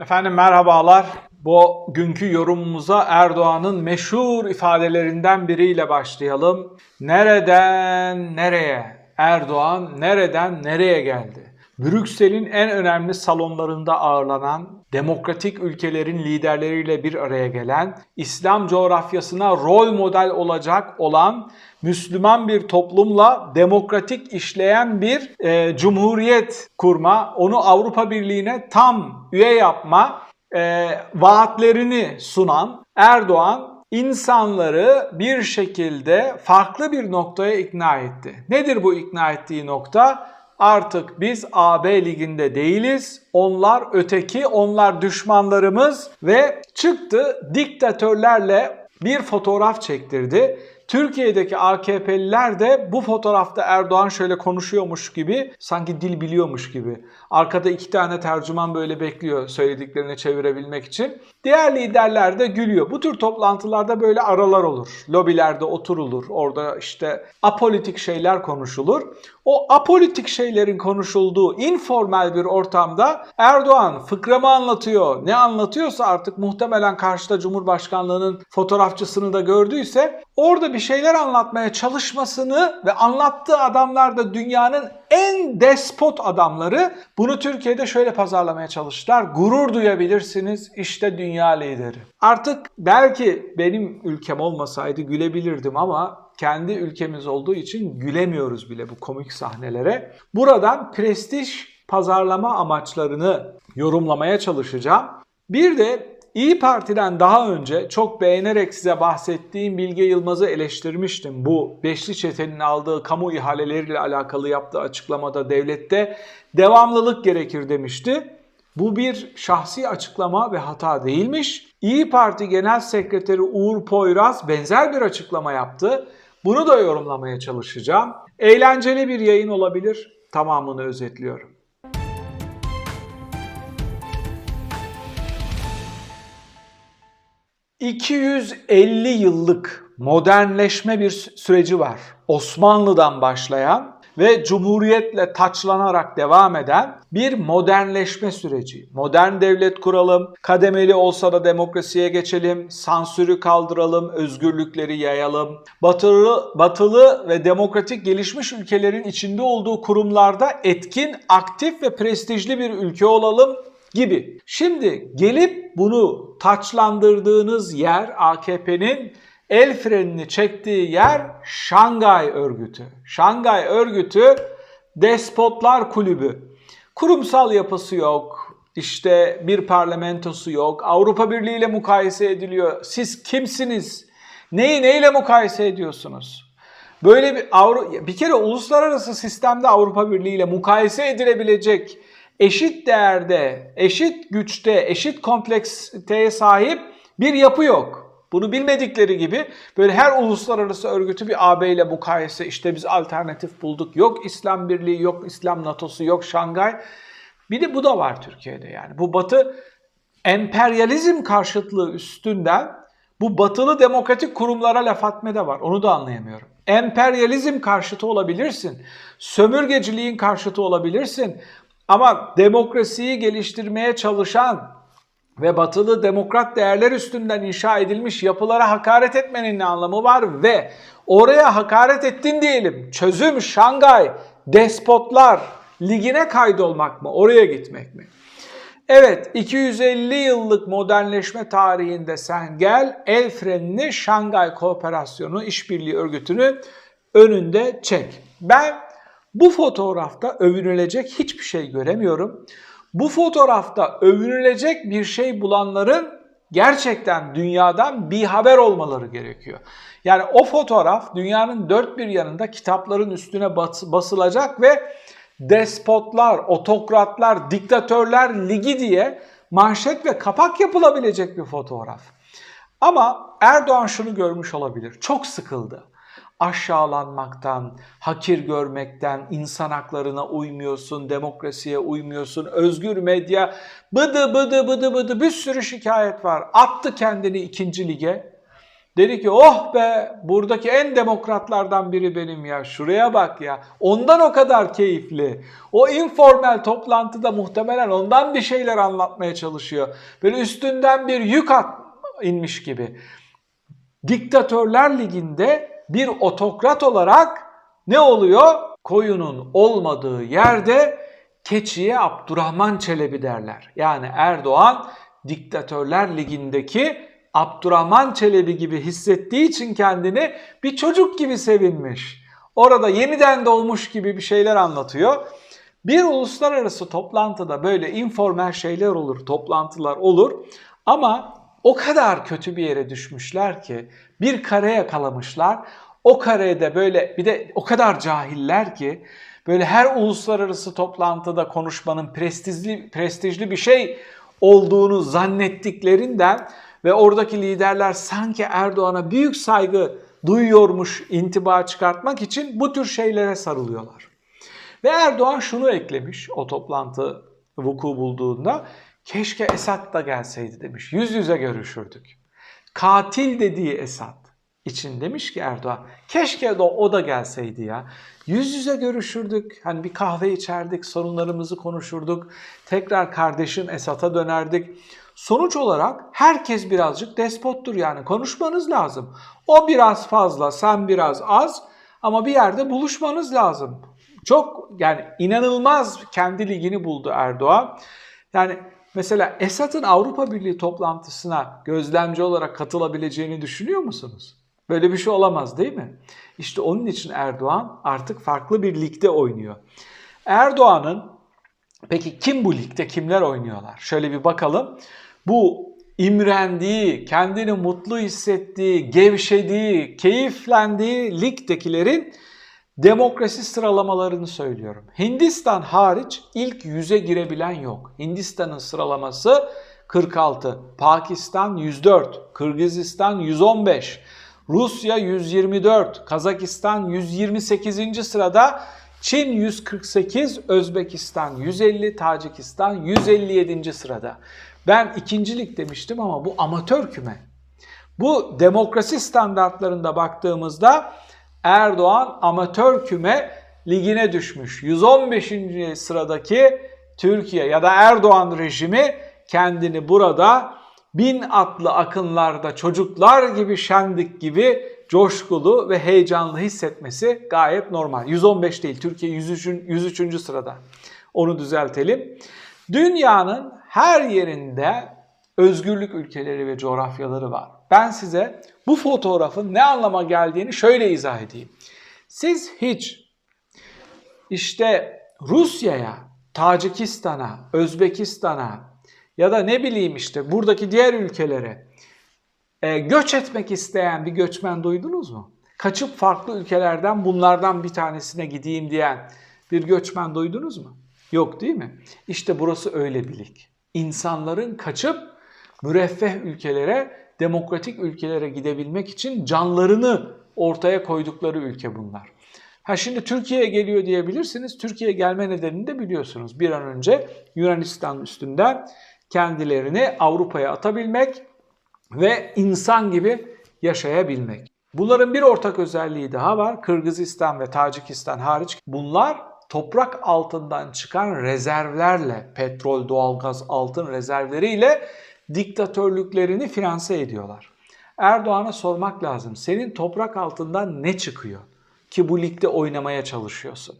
Efendim merhabalar. Bu günkü yorumumuza Erdoğan'ın meşhur ifadelerinden biriyle başlayalım. Nereden nereye? Erdoğan nereden nereye geldi? Brüksel'in en önemli salonlarında ağırlanan, demokratik ülkelerin liderleriyle bir araya gelen, İslam coğrafyasına rol model olacak olan Müslüman bir toplumla demokratik işleyen bir e, cumhuriyet kurma, onu Avrupa Birliği'ne tam üye yapma e, vaatlerini sunan Erdoğan insanları bir şekilde farklı bir noktaya ikna etti. Nedir bu ikna ettiği nokta? Artık biz AB liginde değiliz. Onlar öteki, onlar düşmanlarımız ve çıktı diktatörlerle bir fotoğraf çektirdi. Türkiye'deki AKP'liler de bu fotoğrafta Erdoğan şöyle konuşuyormuş gibi, sanki dil biliyormuş gibi. Arkada iki tane tercüman böyle bekliyor söylediklerini çevirebilmek için. Diğer liderler de gülüyor. Bu tür toplantılarda böyle aralar olur. Lobilerde oturulur. Orada işte apolitik şeyler konuşulur. O apolitik şeylerin konuşulduğu informal bir ortamda Erdoğan fıkramı anlatıyor. Ne anlatıyorsa artık muhtemelen karşıda Cumhurbaşkanlığının fotoğrafçısını da gördüyse orada bir şeyler anlatmaya çalışmasını ve anlattığı adamlar da dünyanın en despot adamları bunu Türkiye'de şöyle pazarlamaya çalıştılar. Gurur duyabilirsiniz işte dünya lideri. Artık belki benim ülkem olmasaydı gülebilirdim ama kendi ülkemiz olduğu için gülemiyoruz bile bu komik sahnelere. Buradan prestij pazarlama amaçlarını yorumlamaya çalışacağım. Bir de İyi Parti'den daha önce çok beğenerek size bahsettiğim Bilge Yılmaz'ı eleştirmiştim. Bu Beşli Çete'nin aldığı kamu ihaleleriyle alakalı yaptığı açıklamada devlette devamlılık gerekir demişti. Bu bir şahsi açıklama ve hata değilmiş. İyi Parti Genel Sekreteri Uğur Poyraz benzer bir açıklama yaptı. Bunu da yorumlamaya çalışacağım. Eğlenceli bir yayın olabilir. Tamamını özetliyorum. ...250 yıllık modernleşme bir süreci var. Osmanlı'dan başlayan ve Cumhuriyetle taçlanarak devam eden bir modernleşme süreci. Modern devlet kuralım, kademeli olsa da demokrasiye geçelim, sansürü kaldıralım, özgürlükleri yayalım. Batılı, batılı ve demokratik gelişmiş ülkelerin içinde olduğu kurumlarda etkin, aktif ve prestijli bir ülke olalım gibi. Şimdi gelip bunu taçlandırdığınız yer AKP'nin el frenini çektiği yer Şangay Örgütü. Şangay Örgütü despotlar kulübü. Kurumsal yapısı yok. İşte bir parlamentosu yok. Avrupa Birliği ile mukayese ediliyor. Siz kimsiniz? Neyi neyle mukayese ediyorsunuz? Böyle bir Avru bir kere uluslararası sistemde Avrupa Birliği ile mukayese edilebilecek eşit değerde, eşit güçte, eşit kompleksiteye sahip bir yapı yok. Bunu bilmedikleri gibi böyle her uluslararası örgütü bir AB ile mukayese işte biz alternatif bulduk. Yok İslam Birliği, yok İslam NATO'su, yok Şangay. Bir de bu da var Türkiye'de yani. Bu batı emperyalizm karşıtlığı üstünden bu batılı demokratik kurumlara laf atma da var. Onu da anlayamıyorum. Emperyalizm karşıtı olabilirsin. Sömürgeciliğin karşıtı olabilirsin. Ama demokrasiyi geliştirmeye çalışan ve batılı demokrat değerler üstünden inşa edilmiş yapılara hakaret etmenin ne anlamı var ve oraya hakaret ettin diyelim. Çözüm Şangay, despotlar ligine kaydolmak mı? Oraya gitmek mi? Evet 250 yıllık modernleşme tarihinde sen gel el frenini Şangay Kooperasyonu İşbirliği Örgütü'nün önünde çek. Ben bu fotoğrafta övünülecek hiçbir şey göremiyorum. Bu fotoğrafta övünülecek bir şey bulanların gerçekten dünyadan bir haber olmaları gerekiyor. Yani o fotoğraf dünyanın dört bir yanında kitapların üstüne basılacak ve despotlar, otokratlar, diktatörler ligi diye manşet ve kapak yapılabilecek bir fotoğraf. Ama Erdoğan şunu görmüş olabilir. Çok sıkıldı aşağılanmaktan, hakir görmekten, insan haklarına uymuyorsun, demokrasiye uymuyorsun, özgür medya, bıdı bıdı bıdı bıdı bir sürü şikayet var. Attı kendini ikinci lige. Dedi ki oh be buradaki en demokratlardan biri benim ya şuraya bak ya. Ondan o kadar keyifli. O informal toplantıda muhtemelen ondan bir şeyler anlatmaya çalışıyor. Böyle üstünden bir yük at inmiş gibi. Diktatörler liginde bir otokrat olarak ne oluyor? Koyunun olmadığı yerde keçiye Abdurrahman Çelebi derler. Yani Erdoğan Diktatörler Ligi'ndeki Abdurrahman Çelebi gibi hissettiği için kendini bir çocuk gibi sevinmiş. Orada yeniden doğmuş gibi bir şeyler anlatıyor. Bir uluslararası toplantıda böyle informal şeyler olur, toplantılar olur ama o kadar kötü bir yere düşmüşler ki bir kare yakalamışlar. O karede böyle bir de o kadar cahiller ki böyle her uluslararası toplantıda konuşmanın prestijli prestijli bir şey olduğunu zannettiklerinden ve oradaki liderler sanki Erdoğan'a büyük saygı duyuyormuş intiba çıkartmak için bu tür şeylere sarılıyorlar. Ve Erdoğan şunu eklemiş o toplantı vuku bulduğunda keşke Esad da gelseydi demiş. Yüz yüze görüşürdük. Katil dediği Esad için demiş ki Erdoğan keşke de o da gelseydi ya. Yüz yüze görüşürdük. Hani bir kahve içerdik, sorunlarımızı konuşurduk. Tekrar kardeşim Esat'a dönerdik. Sonuç olarak herkes birazcık despottur yani konuşmanız lazım. O biraz fazla, sen biraz az ama bir yerde buluşmanız lazım. Çok yani inanılmaz kendi ligini buldu Erdoğan. Yani mesela Esad'ın Avrupa Birliği toplantısına gözlemci olarak katılabileceğini düşünüyor musunuz? Böyle bir şey olamaz değil mi? İşte onun için Erdoğan artık farklı bir ligde oynuyor. Erdoğan'ın peki kim bu ligde kimler oynuyorlar? Şöyle bir bakalım. Bu imrendiği, kendini mutlu hissettiği, gevşediği, keyiflendiği ligdekilerin demokrasi sıralamalarını söylüyorum. Hindistan hariç ilk yüze girebilen yok. Hindistan'ın sıralaması 46, Pakistan 104, Kırgızistan 115, Rusya 124, Kazakistan 128. sırada, Çin 148, Özbekistan 150, Tacikistan 157. sırada. Ben ikincilik demiştim ama bu amatör küme. Bu demokrasi standartlarında baktığımızda Erdoğan amatör küme ligine düşmüş. 115. sıradaki Türkiye ya da Erdoğan rejimi kendini burada bin atlı akınlarda çocuklar gibi şendik gibi coşkulu ve heyecanlı hissetmesi gayet normal. 115 değil, Türkiye 103. 103. sırada. Onu düzeltelim. Dünyanın her yerinde özgürlük ülkeleri ve coğrafyaları var. Ben size bu fotoğrafın ne anlama geldiğini şöyle izah edeyim. Siz hiç işte Rusya'ya, Tacikistan'a, Özbekistan'a ya da ne bileyim işte buradaki diğer ülkelere e, göç etmek isteyen bir göçmen duydunuz mu? Kaçıp farklı ülkelerden bunlardan bir tanesine gideyim diyen bir göçmen duydunuz mu? Yok değil mi? İşte burası öyle bir. İnsanların kaçıp müreffeh ülkelere, demokratik ülkelere gidebilmek için canlarını ortaya koydukları ülke bunlar. Ha şimdi Türkiye'ye geliyor diyebilirsiniz. Türkiye'ye gelme nedenini de biliyorsunuz. Bir an önce Yunanistan üstünden kendilerini Avrupa'ya atabilmek ve insan gibi yaşayabilmek. Bunların bir ortak özelliği daha var. Kırgızistan ve Tacikistan hariç bunlar toprak altından çıkan rezervlerle, petrol, doğalgaz, altın rezervleriyle diktatörlüklerini finanse ediyorlar. Erdoğan'a sormak lazım. Senin toprak altından ne çıkıyor ki bu ligde oynamaya çalışıyorsun?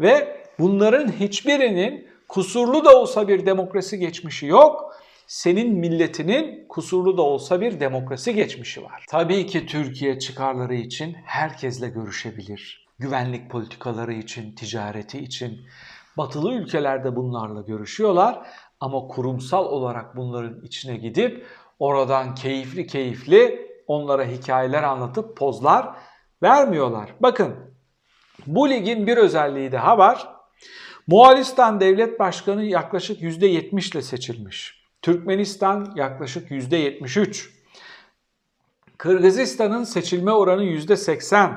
Ve bunların hiçbirinin kusurlu da olsa bir demokrasi geçmişi yok. Senin milletinin kusurlu da olsa bir demokrasi geçmişi var. Tabii ki Türkiye çıkarları için herkesle görüşebilir. Güvenlik politikaları için, ticareti için. Batılı ülkelerde bunlarla görüşüyorlar ama kurumsal olarak bunların içine gidip oradan keyifli keyifli onlara hikayeler anlatıp pozlar vermiyorlar. Bakın bu ligin bir özelliği daha var. Moğolistan devlet başkanı yaklaşık %70 ile seçilmiş. Türkmenistan yaklaşık %73. Kırgızistan'ın seçilme oranı %80.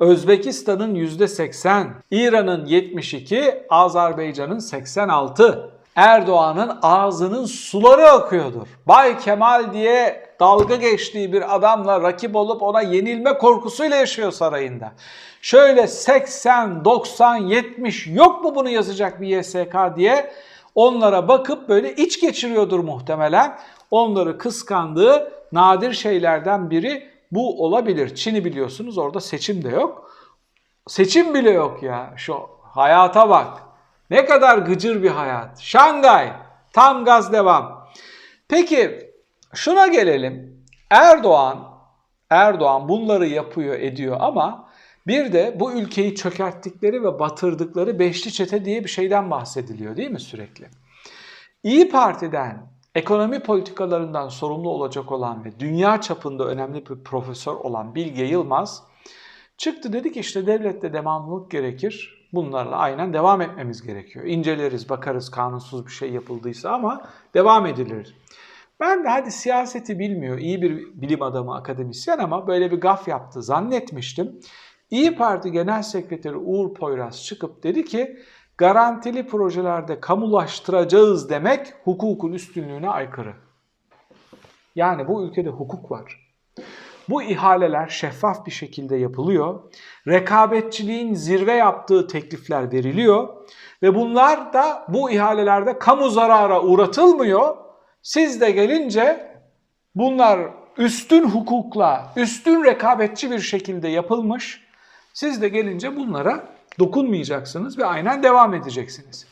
Özbekistan'ın %80. İran'ın 72, Azerbaycan'ın 86. Erdoğan'ın ağzının suları akıyordur. Bay Kemal diye dalga geçtiği bir adamla rakip olup ona yenilme korkusuyla yaşıyor sarayında. Şöyle 80, 90, 70 yok mu bunu yazacak bir YSK diye onlara bakıp böyle iç geçiriyordur muhtemelen. Onları kıskandığı nadir şeylerden biri bu olabilir. Çin'i biliyorsunuz orada seçim de yok. Seçim bile yok ya. Şu hayata bak. Ne kadar gıcır bir hayat. Şangay. Tam gaz devam. Peki şuna gelelim. Erdoğan Erdoğan bunları yapıyor, ediyor ama bir de bu ülkeyi çökerttikleri ve batırdıkları beşli çete diye bir şeyden bahsediliyor değil mi sürekli? İyi Parti'den ekonomi politikalarından sorumlu olacak olan ve dünya çapında önemli bir profesör olan Bilge Yılmaz çıktı dedi ki işte devlette devamlılık gerekir. Bunlarla aynen devam etmemiz gerekiyor. İnceleriz, bakarız kanunsuz bir şey yapıldıysa ama devam edilir. Ben de hadi siyaseti bilmiyor, iyi bir bilim adamı, akademisyen ama böyle bir gaf yaptı zannetmiştim. İyi Parti Genel Sekreteri Uğur Poyraz çıkıp dedi ki garantili projelerde kamulaştıracağız demek hukukun üstünlüğüne aykırı. Yani bu ülkede hukuk var. Bu ihaleler şeffaf bir şekilde yapılıyor. Rekabetçiliğin zirve yaptığı teklifler veriliyor ve bunlar da bu ihalelerde kamu zarara uğratılmıyor. Siz de gelince bunlar üstün hukukla, üstün rekabetçi bir şekilde yapılmış. Siz de gelince bunlara dokunmayacaksınız ve aynen devam edeceksiniz.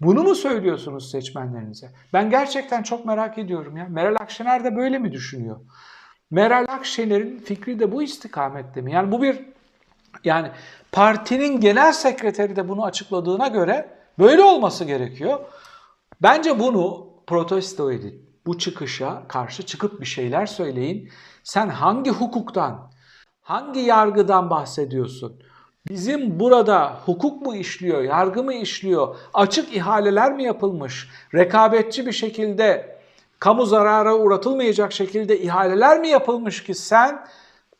Bunu mu söylüyorsunuz seçmenlerinize? Ben gerçekten çok merak ediyorum ya. Meral Akşener de böyle mi düşünüyor? Meral Akşener'in fikri de bu istikamette mi? Yani bu bir yani partinin genel sekreteri de bunu açıkladığına göre böyle olması gerekiyor. Bence bunu protesto edin. Bu çıkışa karşı çıkıp bir şeyler söyleyin. Sen hangi hukuktan, hangi yargıdan bahsediyorsun? Bizim burada hukuk mu işliyor, yargı mı işliyor, açık ihaleler mi yapılmış, rekabetçi bir şekilde kamu zarara uğratılmayacak şekilde ihaleler mi yapılmış ki sen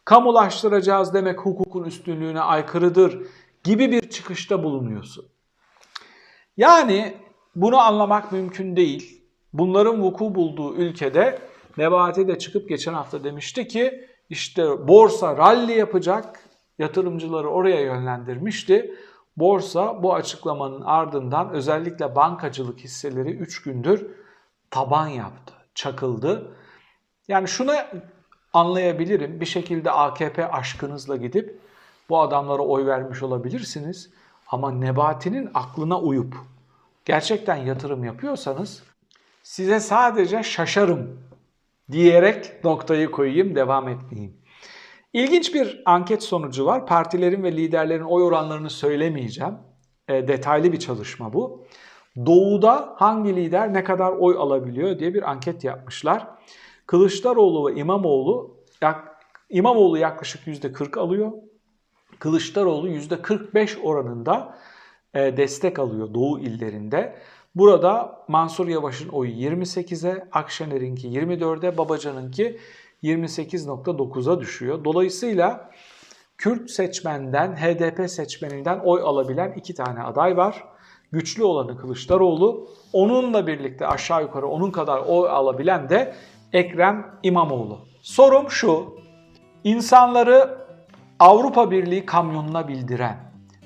kamulaştıracağız demek hukukun üstünlüğüne aykırıdır gibi bir çıkışta bulunuyorsun. Yani bunu anlamak mümkün değil. Bunların vuku bulduğu ülkede Nebati de çıkıp geçen hafta demişti ki işte borsa rally yapacak, yatırımcıları oraya yönlendirmişti. Borsa bu açıklamanın ardından özellikle bankacılık hisseleri 3 gündür taban yaptı, çakıldı. Yani şunu anlayabilirim. Bir şekilde AKP aşkınızla gidip bu adamlara oy vermiş olabilirsiniz. Ama Nebati'nin aklına uyup gerçekten yatırım yapıyorsanız size sadece şaşarım diyerek noktayı koyayım, devam etmeyeyim. İlginç bir anket sonucu var. Partilerin ve liderlerin oy oranlarını söylemeyeceğim. E, detaylı bir çalışma bu. Doğu'da hangi lider ne kadar oy alabiliyor diye bir anket yapmışlar. Kılıçdaroğlu ve İmamoğlu İmamoğlu yaklaşık %40 alıyor. Kılıçdaroğlu %45 oranında e, destek alıyor Doğu illerinde. Burada Mansur Yavaş'ın oyu 28'e, Akşener'inki 24'e, Babacan'ınki 28.9'a düşüyor. Dolayısıyla Kürt seçmenden, HDP seçmeninden oy alabilen iki tane aday var. Güçlü olanı Kılıçdaroğlu, onunla birlikte aşağı yukarı onun kadar oy alabilen de Ekrem İmamoğlu. Sorum şu, insanları Avrupa Birliği kamyonuna bildiren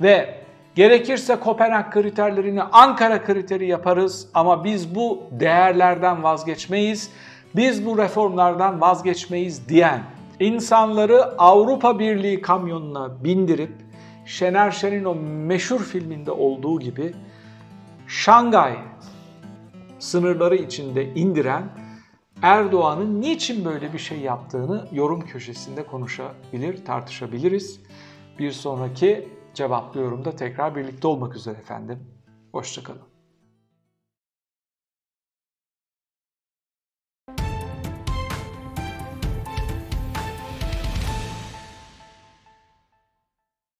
ve gerekirse Kopenhag kriterlerini Ankara kriteri yaparız ama biz bu değerlerden vazgeçmeyiz, biz bu reformlardan vazgeçmeyiz diyen insanları Avrupa Birliği kamyonuna bindirip Şener Şen'in o meşhur filminde olduğu gibi Şangay sınırları içinde indiren Erdoğan'ın niçin böyle bir şey yaptığını yorum köşesinde konuşabilir, tartışabiliriz. Bir sonraki cevaplı yorumda tekrar birlikte olmak üzere efendim. Hoşçakalın.